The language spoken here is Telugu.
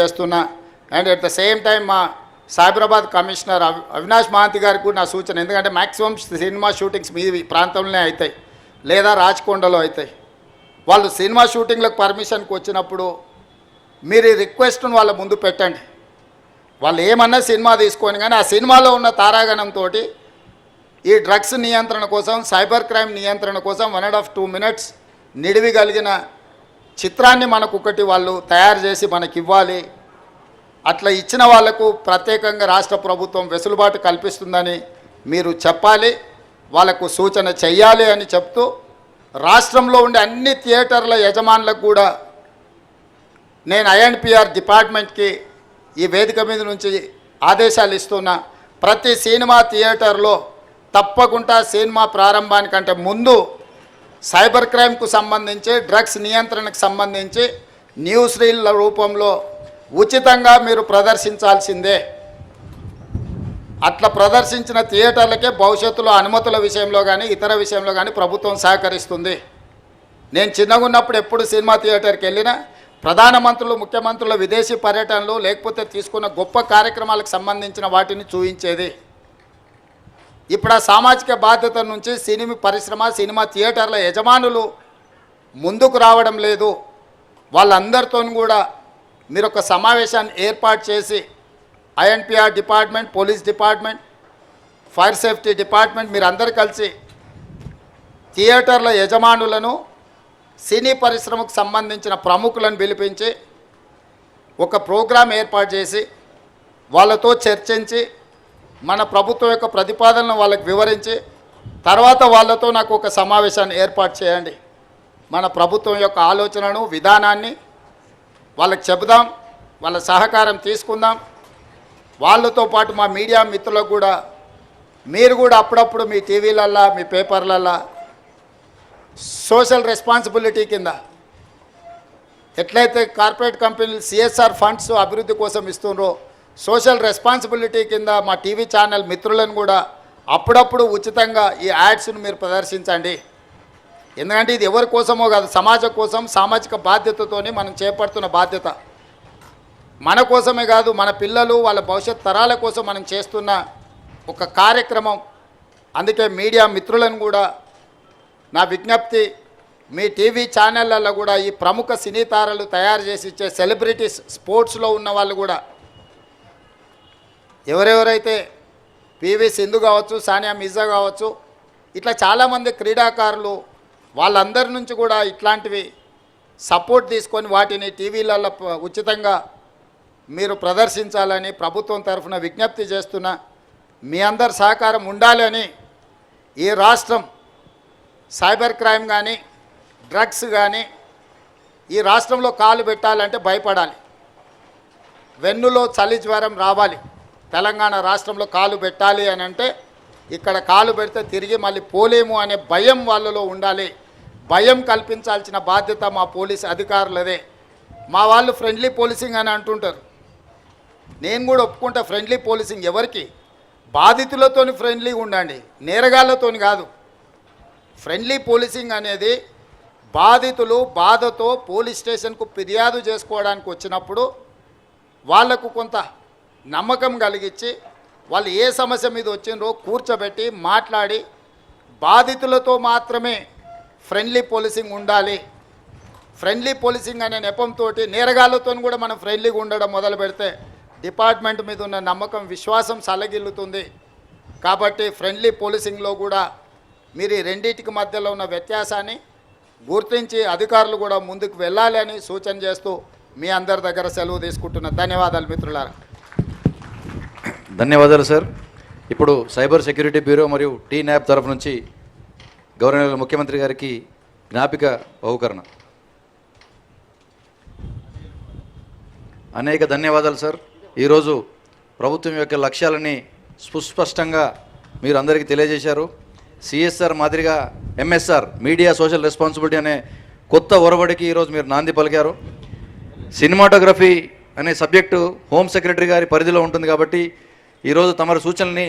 చేస్తున్నా. And at the same time మా సైబరాబాద్ కమిషనర్ అవి అవినాష్ మహాంతి గారికి కూడా నా సూచన. ఎందుకంటే మ్యాక్సిమం సినిమా షూటింగ్స్ మీ ప్రాంతంలోనే అవుతాయి లేదా రాచకొండలో అవుతాయి వాళ్ళు సినిమా షూటింగ్లకు పర్మిషన్కి వచ్చినప్పుడు మీరు రిక్వెస్ట్ను వాళ్ళ ముందు పెట్టండి. వాళ్ళు ఏమన్నా సినిమా తీసుకొని కానీ ఆ సినిమాలో ఉన్న తారాగణంతో ఈ డ్రగ్స్ నియంత్రణ కోసం సైబర్ క్రైమ్ నియంత్రణ కోసం one and half two minutes నిడివి కలిగిన చిత్రాన్ని మనకు ఒకటి వాళ్ళు తయారు చేసి మనకి ఇవ్వాలి అట్లా ఇచ్చిన వాళ్ళకు ప్రత్యేకంగా రాష్ట్ర ప్రభుత్వం వెసులుబాటు కల్పిస్తుందని మీరు చెప్పాలి. వాళ్ళకు సూచన చెయ్యాలి అని చెప్తూ రాష్ట్రంలో ఉండే అన్ని థియేటర్ల యజమానులకు కూడా నేను ఐఎన్పిఆర్ డిపార్ట్మెంట్కి ఈ వేదిక మీద నుంచి ఆదేశాలు ఇస్తున్నా. ప్రతి సినిమా థియేటర్లో తప్పకుండా సినిమా ప్రారంభానికంటే ముందు సైబర్ క్రైమ్కు సంబంధించి డ్రగ్స్ నియంత్రణకు సంబంధించి న్యూస్ రీల్ల రూపంలో ఉచితంగా మీరు ప్రదర్శించాల్సిందే. అట్లా ప్రదర్శించిన థియేటర్లకే భవిష్యత్తులో అనుమతుల విషయంలో కానీ ఇతర విషయంలో కానీ ప్రభుత్వం సహకరిస్తుంది. నేను చిన్నగా ఉన్నప్పుడు ఎప్పుడు సినిమా థియేటర్కి వెళ్ళినా ప్రధానమంత్రులు ముఖ్యమంత్రుల విదేశీ పర్యటనలు లేకపోతే తీసుకున్న గొప్ప కార్యక్రమాలకు సంబంధించిన వాటిని చూపించేది ఇప్పుడు ఆ సామాజిక బాధ్యత నుంచి సినిమా పరిశ్రమ సినిమా థియేటర్ల యజమానులు ముందుకు రావడం లేదు. వాళ్ళందరితో కూడా మీరు ఒక సమావేశాన్ని ఏర్పాటు చేసి INPR department police department fire safety department మీరందరు కలిసి థియేటర్ల యజమానులను సినీ పరిశ్రమకు సంబంధించిన ప్రముఖులను పిలిపించి ఒక ప్రోగ్రాం ఏర్పాటు చేసి వాళ్ళతో చర్చించి మన ప్రభుత్వం యొక్క ప్రతిపాదనను వాళ్ళకి వివరించి తర్వాత వాళ్ళతో నాకు ఒక సమావేశాన్ని ఏర్పాటు చేయండి. మన ప్రభుత్వం యొక్క ఆలోచనను విధానాన్ని వాళ్ళకి చెబుదాం వాళ్ళ సహకారం తీసుకుందాం. వాళ్ళతో పాటు మా మీడియా మిత్రులకు కూడా మీరు కూడా అప్పుడప్పుడు మీ టీవీలల్లా మీ పేపర్లల్లా సోషల్ రెస్పాన్సిబిలిటీ కింద ఎట్లయితే కార్పొరేట్ కంపెనీలు సిఎస్ఆర్ ఫండ్స్ అభివృద్ధి కోసం ఇస్తుండ్రో సోషల్ రెస్పాన్సిబిలిటీ కింద మా టీవీ ఛానల్ మిత్రులను కూడా అప్పుడప్పుడు ఉచితంగా ఈ యాడ్స్ను మీరు ప్రదర్శించండి. ఎందుకంటే ఇది ఎవరి కోసమో కాదు సమాజం కోసం సామాజిక బాధ్యతతోనే మనం చేపడుతున్న బాధ్యత. మన కోసమే కాదు మన పిల్లలు వాళ్ళ భవిష్యత్ తరాల కోసం మనం చేస్తున్న ఒక కార్యక్రమం. అందుకే మీడియా మిత్రులను కూడా నా విజ్ఞప్తి మీ టీవీ ఛానళ్ళల్లో కూడా ఈ ప్రముఖ సినీ తారలు తయారు చేసి ఇచ్చే సెలబ్రిటీస్ స్పోర్ట్స్లో ఉన్న వాళ్ళు కూడా ఎవరెవరైతే పివి సింధు కావచ్చు సానియా మిర్జా కావచ్చు ఇట్లా చాలామంది క్రీడాకారులు వాళ్ళందరి నుంచి కూడా ఇట్లాంటివి సపోర్ట్ తీసుకొని వాటిని టీవీలలో ఉచితంగా మీరు ప్రదర్శించాలని ప్రభుత్వం తరఫున విజ్ఞప్తి చేస్తున్నా మీ అందరి సహకారం ఉండాలని ఈ రాష్ట్రం సైబర్ క్రైమ్ కానీ డ్రగ్స్ కానీ ఈ రాష్ట్రంలో కాలు పెట్టాలంటే భయపడాలి. వెన్నులో చలి జ్వరం రావాలి. తెలంగాణ రాష్ట్రంలో కాలు పెట్టాలి అని అంటే ఇక్కడ కాలు పెడితే తిరిగి మళ్ళీ పోలేము అనే భయం వాళ్ళలో ఉండాలి. భయం కల్పించాల్సిన బాధ్యత మా పోలీస్ అధికారులదే. మా వాళ్ళు ఫ్రెండ్లీ పోలీసింగ్ అని అంటుంటారు. నేను కూడా ఒప్పుకుంటా ఫ్రెండ్లీ పోలీసింగ్ ఎవరికి? బాధితులతోని ఫ్రెండ్లీ ఉండండి నేరగాళ్ళతోని కాదు. ఫ్రెండ్లీ పోలీసింగ్ అనేది బాధితులు బాధతో పోలీస్ స్టేషన్కు ఫిర్యాదు చేసుకోవడానికి వచ్చినప్పుడు వాళ్ళకు కొంత నమ్మకం కలిగించి వాళ్ళు ఏ సమస్య మీద వచ్చిండ్రో కూర్చోబెట్టి మాట్లాడి బాధితులతో మాత్రమే ఫ్రెండ్లీ పోలీసింగ్ ఉండాలి. ఫ్రెండ్లీ పోలీసింగ్ అనే నెపంతో నేరగాళ్ళతో కూడా మనం ఫ్రెండ్లీగా ఉండడం మొదలు పెడితే డిపార్ట్మెంట్ మీద ఉన్న నమ్మకం విశ్వాసం సలగిల్లుతుంది. కాబట్టి ఫ్రెండ్లీ పోలీసింగ్లో కూడా మీరు రెండింటికి మధ్యలో ఉన్న వ్యత్యాసాన్ని గుర్తించి అధికారులు కూడా ముందుకు వెళ్ళాలి అని సూచన చేస్తూ మీ అందరి దగ్గర సెలవు తీసుకుంటున్న ధన్యవాదాలు మిత్రులారా. ధన్యవాదాలు సార్. ఇప్పుడు సైబర్ సెక్యూరిటీ బ్యూరో మరియు టీ న్యాప్ తరఫు నుంచి గవర్నర్ ముఖ్యమంత్రి గారికి జ్ఞాపిక బహుకరణ. అనేక ధన్యవాదాలు సార్. ఈరోజు ప్రభుత్వం యొక్క లక్ష్యాలని సుస్పష్టంగా మీరు అందరికీ తెలియజేశారు. సిఎస్ఆర్ మాదిరిగా ఎంఎస్ఆర్ మీడియా సోషల్ రెస్పాన్సిబిలిటీ అనే కొత్త ఒరవడికి ఈరోజు మీరు నాంది పలికారు. సినిమాటోగ్రఫీ అనే సబ్జెక్టు హోమ్ సెక్రటరీ గారి పరిధిలో ఉంటుంది కాబట్టి ఈరోజు తమరి సూచనల్ని